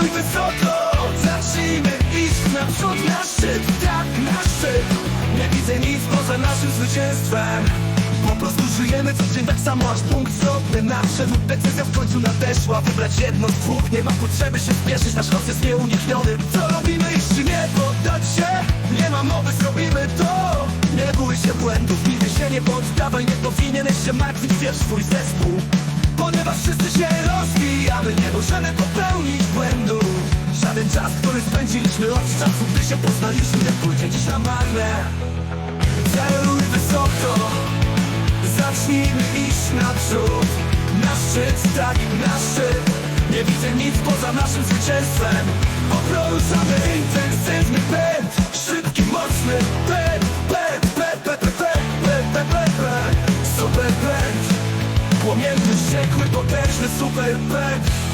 Wysoko Zacznijmy iść naprzód na szczyt Tak, na szczyt. Nie widzę nic poza naszym zwycięstwem. Po prostu żyjemy co dzień tak samo aż punkt zwrotny nadszedł Decyzja w końcu nadeszła. Wybrać jedno z dwóch Nie ma potrzeby się spieszyć. Nasz los jest nieunikniony. Co robimy jeśli nie poddać się? Nie ma mowy, zrobimy to. Nie bój się błędów Nigdy się nie poddawaj. Nie powinieneś się martwić Wiesz swój zespół. Ponieważ wszyscy się rozwijamy. Nie możemy popełnić błędu Żaden czas, który spędziliśmy od czasu Gdy się poznaliśmy pójdzie dziś na marne. Celuj wysoko Zacznijmy iść naprzód Na szczyt, tak, na szczyt. Nie widzę nic poza naszym zwycięstwem. Poproszamy intensywny pęd Szybki, mocny pęd Płomienny, wściekły, potężny super pęd